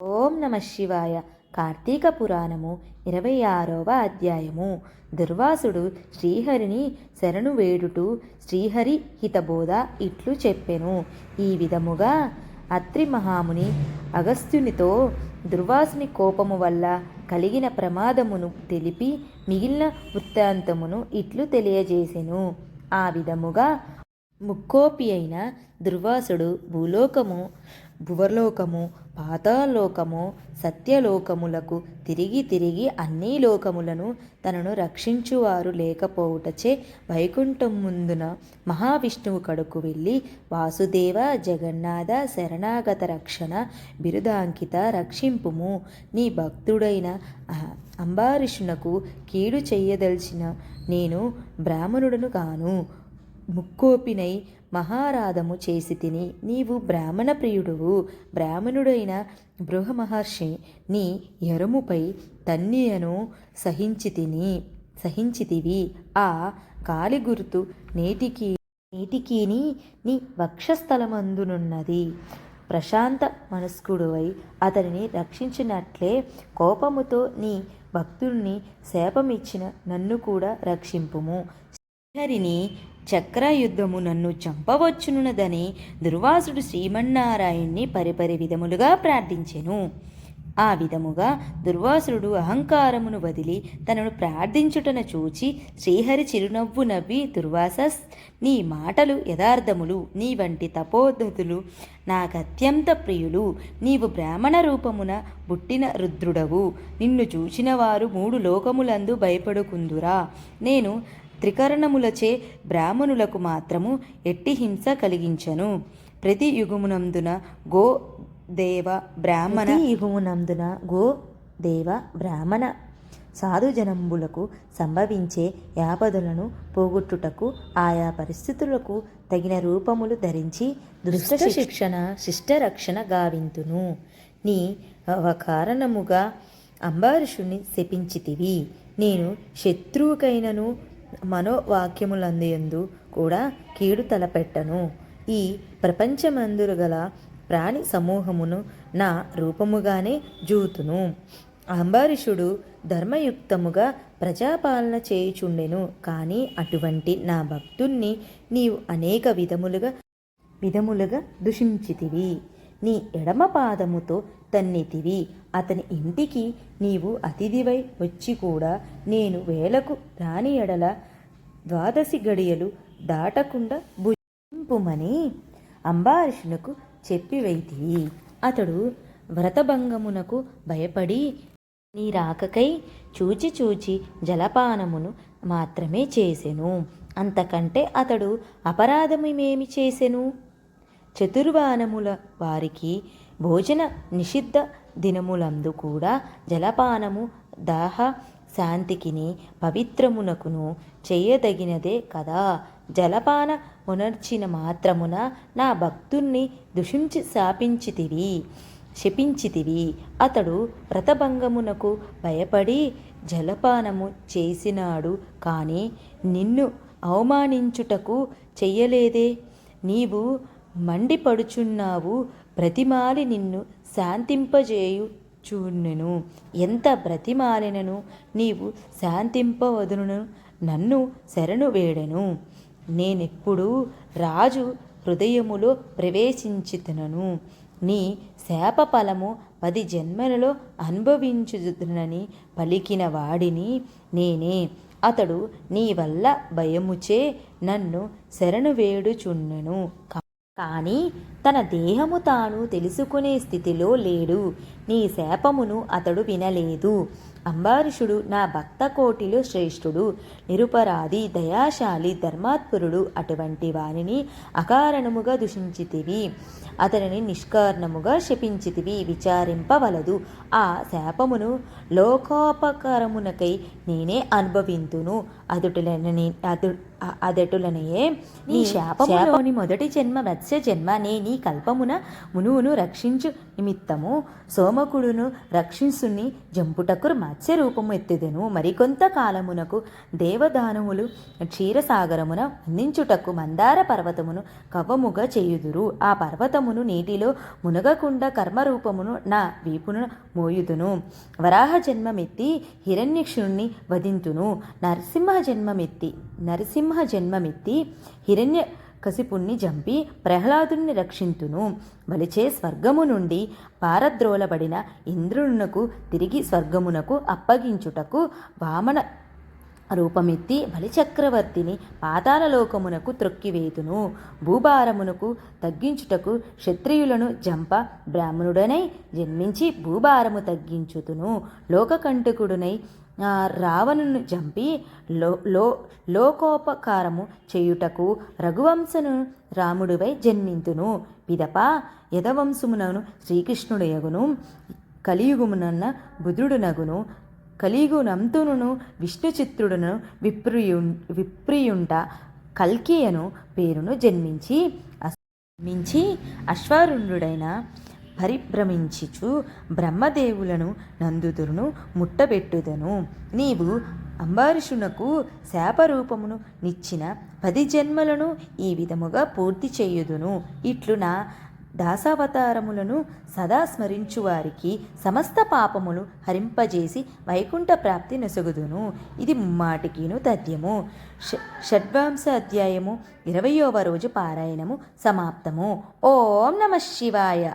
ఓం నమ శివాయ. కార్తీక పురాణము ఇరవై ఆరవ అధ్యాయము. దుర్వాసుడు శ్రీహరిని శరణు వేడుటూ శ్రీహరి హితబోధ ఇట్లు చెప్పెను. ఈ విధముగా అత్రి మహాముని అగస్త్యునితో దుర్వాసుని కోపము వల్ల కలిగిన ప్రమాదమును తెలిపి మిగిలిన వృత్తాంతమును ఇట్లు తెలియజేసెను. ఆ విధముగా ముక్కోపి అయిన దుర్వాసుడు భూలోకము భువర్లోకము పాతాలోకము సత్యలోకములకు తిరిగి తిరిగి అన్ని లోకములను తనను రక్షించువారు లేకపోవుటచే వైకుంఠం ముందున మహావిష్ణువు కడుకు వెళ్ళి వాసుదేవ జగన్నాథ శరణాగత రక్షణ బిరుదాంకిత రక్షింపుము. నీ భక్తుడైన అంబారిషునకు అంబారీషునకు కీడు చెయ్యదలిచిన నేను బ్రాహ్మణుడను కాను. ముక్కోపినై మహారాధము చేసి తిని నీవు బ్రాహ్మణ ప్రియుడువు. బ్రాహ్మణుడైన బృహమహర్షి నీ ఎరుముపై తన్నియను సహించి తిని సహించితివి ఆ కాలి గుర్తు నేటికి నేటికిని నీ వక్షస్థలమందునున్నది. ప్రశాంత మనస్కుడువై అతనిని రక్షించినట్లే కోపముతో నీ భక్తుల్ని శాపమిచ్చిన నన్ను కూడా రక్షింపుము. శ్రీహరిని చక్రయుద్ధము నన్ను చంపవచ్చునున్నదని దుర్వాసుడు శ్రీమన్నారాయణ్ణి పరిపరి విధములుగా ప్రార్థించెను. ఆ విధముగా దుర్వాసుడు అహంకారమును వదిలి తనను ప్రార్థించుటను చూచి శ్రీహరి చిరునవ్వు నవ్వి దుర్వాసస్ నీ మాటలు యథార్థములు నీ వంటి తపోద్ధతులు నాకత్యంత ప్రియులు. నీవు బ్రాహ్మణ రూపమున పుట్టిన రుద్రుడవు. నిన్ను చూచిన వారు మూడు లోకములందు భయపడుకుందురా. నేను త్రికరణములచే బ్రాహ్మణులకు మాత్రము ఎట్టి హింస కలిగించను. ప్రతి యుగమునందున గో దేవ బ్రాహ్మణ యుగమునందున గో దేవ బ్రాహ్మణ సాధుజనంబులకు సంభవించే యాపదులను పోగొట్టుటకు ఆయా పరిస్థితులకు తగిన రూపములు ధరించి దుష్ట శిక్షణ శిష్ట రక్షణ గావింతును. నీ కారణముగా అంబారీషుని శపించితివి. నేను శత్రువుకైనను మనోవాక్యములందు కూడా కీడు తలపెట్టను. ఈ ప్రపంచమందురు గల ప్రాణి సమూహమును నా రూపముగానే జూతును. అంబరీషుడు ధర్మయుక్తముగా ప్రజాపాలన చేయుచుండెను. కానీ అటువంటి నా భక్తుణ్ణి నీవు అనేక విధములుగా విధములుగా దూషించితివి. నీ ఎడమ పాదముతో తన్నితివి. అతని ఇంటికి నీవు అతిథివై వచ్చి కూడా నేను వేలకు రాని ఎడల ద్వాదశి గడియలు దాటకుండా భుజింపుమని అంబారీషునకు చెప్పివైతివి అతడు వ్రతభంగమునకు భయపడి నీ రాకకై చూచి చూచి జలపానమును మాత్రమే చేసెను. అంతకంటే అతడు అపరాధమేమి చేసెను? చతుర్వానముల వారికి భోజన నిషిద్ధ దినములందు కూడా జలపానము దాహ శాంతికిని పవిత్రమునకును చేయదగినదే కదా. జలపాన మునర్చిన మాత్రమున నా భక్తుణ్ణి దుషించి శాపించితివి శపించితివి. అతడు వ్రతభంగమునకు భయపడి జలపానము చేసినాడు కానీ నిన్ను అవమానించుటకు చెయ్యలేదే నీవు మండిపడుచున్నావు. ప్రతిమాలి నిన్ను శాంతింపజేయు చూన్నెను ఎంత బ్రతిమాలినను నీవు శాంతింపవదును నన్ను శరణు వేడెను నేనెప్పుడు రాజు హృదయములో ప్రవేశించితనను నీ శాప ఫలము పది జన్మలలో అనుభవించుదునని పలికిన వాడిని నేనే. అతడు నీ వల్ల భయముచే నన్ను శరణు వేడుచున్నెను కానీ తన దేహము తాను తెలుసుకునే స్థితిలో లేడు. నీ శాపమును అతడు వినలేదు. అంబారీషుడు నా భక్త కోటిలో శ్రేష్ఠుడు నిరుపరాధి దయాశాలి ధర్మాత్పురుడు అటువంటి వారిని అకారణముగా దూషించితివి. అతనిని నిష్కారణముగా శపించితివి. విచారింపవలదు. ఆ శాపమును లోకోపకరమునకై నేనే అనుభవింతును. అదుటులని అదు అదటులనయే నీ శాపములోని మొదటి జన్మ మత్స్య జన్మ నే నీ కల్పమున మునువును రక్షించు నిమిత్తము సోమకుడును రక్షింసుని జంపుటకురు మత్స్య రూపము ఎత్తెదెను. మరికొంత కాలమునకు దేవదానములు క్షీరసాగరమున అందించుటకు మందార పర్వతమును కవ్వముగా చేయుదురు. ఆ పర్వతమును నీటిలో మునగకుండా కర్మరూపమును నా వీపును మోయుదును. వరాహ జన్మమెత్తి హిరణ్యక్షుణ్ణి వధింతును. నరసింహ జన్మమెత్తి నరసింహ జన్మమెత్తి హిరణ్య కసిపుణ్ణి జంపి ప్రహ్లాదుణ్ణి రక్షింతును. బలిచే స్వర్గము నుండి పారద్రోలబడిన ఇంద్రునకు తిరిగి స్వర్గమునకు అప్పగించుటకు వామన రూపమెత్తి బలిచక్రవర్తిని పాతాళలోకమునకు త్రొక్కివేతును. భూభారమునకు తగ్గించుటకు క్షత్రియులను జంప బ్రాహ్మణుడనై జన్మించి భూభారము తగ్గించుతును. లోకకంటకుడునై రావణును చంపి లో లో లోకోపకారము చేయుటకు రఘువంశను రాముడివై జన్మింతును. పిదప యదవంశమునను శ్రీకృష్ణుడు యగును కలియుగమునన్న బుధుడునగును. కలియుగునంతును విష్ణు చిత్రుడును విప్రియు విప్రియుంట కల్కియను పేరును జన్మించి అస్- మించి అశ్వారుణుడైన పరిభ్రమించుచు బ్రహ్మదేవులను నందుదురును ముట్టబెట్టుదను. నీవు అంబారీషునకు శాపరూపమును నిచ్చిన పది జన్మలను ఈ విధముగా పూర్తి చేయుదును. ఇట్లు నా దాసావతారములను సదా స్మరించు వారికి సమస్త పాపములు హరింపజేసి వైకుంఠ ప్రాప్తి నొసగుదును. ఇది ముమ్మాటికిను తథ్యము. ష షడ్వాంశ అధ్యాయము ఇరవయవ రోజు పారాయణము సమాప్తము. ఓం నమ శివాయ.